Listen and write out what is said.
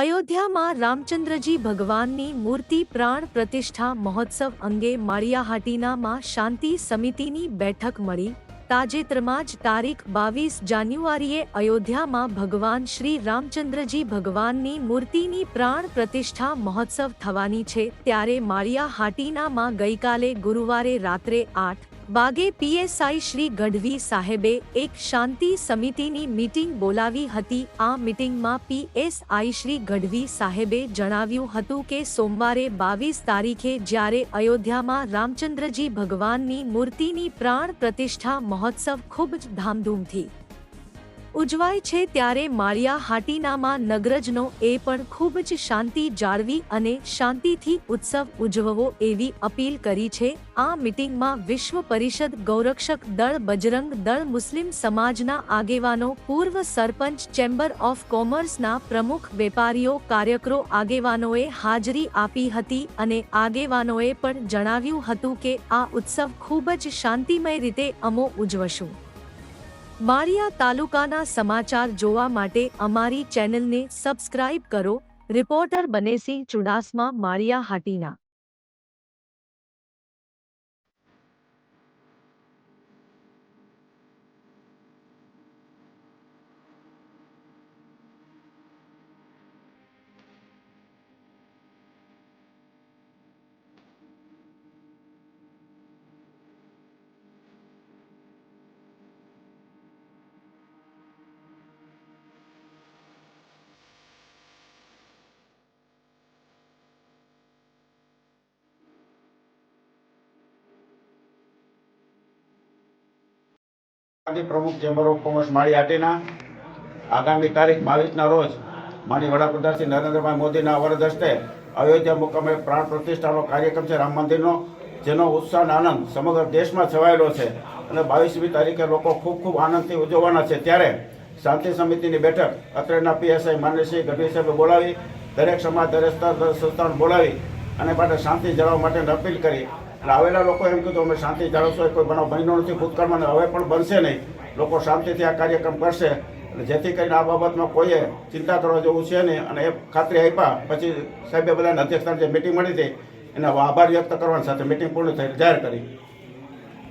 અયોધ્યામાં રામચંદ્રજી ભગવાનની મૂર્તિ પ્રાણ પ્રતિષ્ઠા મહોત્સવ અંગે માળિયાહાટીનામાં શાંતિ સમિતિની બેઠક મળી. તાજેતરમાં જ તારીખ બાવીસ જાન્યુઆરીએ અયોધ્યામાં ભગવાન શ્રી રામચંદ્રજી ભગવાનની મૂર્તિની પ્રાણ પ્રતિષ્ઠા મહોત્સવ થવાની છે. ત્યારે માળિયાહાટીનામાં ગઈકાલે ગુરુવારે રાત્રે આઠ વાગે પીએસઆઈ શ્રી ગઢવી સાહેબે એક શાંતિ સમિતિની મીટિંગ બોલાવી હતી. આ મીટિંગમાં પીએસઆઈ શ્રી ગઢવી સાહેબે જણાવ્યું હતું કે સોમવારે બાવીસ તારીખે જ્યારે અયોધ્યામાં રામચંદ્રજી ભગવાનની મૂર્તિની પ્રાણ પ્રતિષ્ઠા મહોત્સવ ખૂબ જ ધામધૂમથી ઉજવાય છે ત્યારે માળિયા હાટીનામાં નગરજનો એ પણ ખૂબ જ શાંતિ જાળવી અને શાંતિથી ઉત્સવ ઉજવવો એવી અપીલ કરી છે. આ મિટિંગમાં વિશ્વ પરિષદ ગૌરક્ષક દળ બજરંગ દળ મુસ્લિમ સમાજના આગેવાનો, પૂર્વ સરપંચ, ચેમ્બર ઓફ કોમર્સના પ્રમુખ, વેપારીઓ, કાર્યકરો, આગેવાનોએ હાજરી આપી હતી અને આગેવાનોએ પણ જણાવ્યું હતું કે આ ઉત્સવ ખૂબ જ શાંતિમય રીતે અમો ઉજવશું. માળિયા તાલુકાના સમાચાર જોવા માટે અમારી ચેનલને સબસ્ક્રાઇબ કરો. રિપોર્ટર બનેસિંહ ચુડાસમા માળિયા હાટીના. પ્રમુખ ચેમ્બર ઓફ કોમર્સ માળી આટેના આગામી તારીખ બાવીસના રોજ માનીય વડાપ્રધાન શ્રી નરેન્દ્રભાઈ મોદીના વરદ હસ્તે અયોધ્યા મુકામે પ્રાણ પ્રતિષ્ઠાનો કાર્યક્રમ છે રામ મંદિરનો, જેનો ઉત્સાહ આનંદ સમગ્ર દેશમાં છવાયેલો છે અને બાવીસમી તારીખે લોકો ખૂબ ખૂબ આનંદથી ઉજવવાના છે. ત્યારે શાંતિ સમિતિની બેઠક અત્રેના પીએસઆઈ શ્રી ગઢવી સાહેબે બોલાવી, દરેક સમાજ, દરેક સંસ્થાને બોલાવી અને માટે શાંતિ જળવવા માટે અપીલ કરી. અને આવેલા લોકો એમ કીધું, અમે શાંતિ જાળવશો. કોઈ બનાવ બન્યો નથી ભૂતકાળમાં હવે પણ બનશે નહીં. લોકો શાંતિથી આ કાર્યક્રમ કરશે. અને જેથી કરીને આ બાબતમાં કોઈએ ચિંતા કરવા જેવું છે નહીં. અને એ ખાતરી આપ્યા. પછી સાહેબે બધાને અધ્યક્ષતાની જે મિટિંગ મળી હતી, એના આભાર વ્યક્ત કરવાની સાથે મિટિંગ પૂર્ણ થઈ, જાહેર કરી.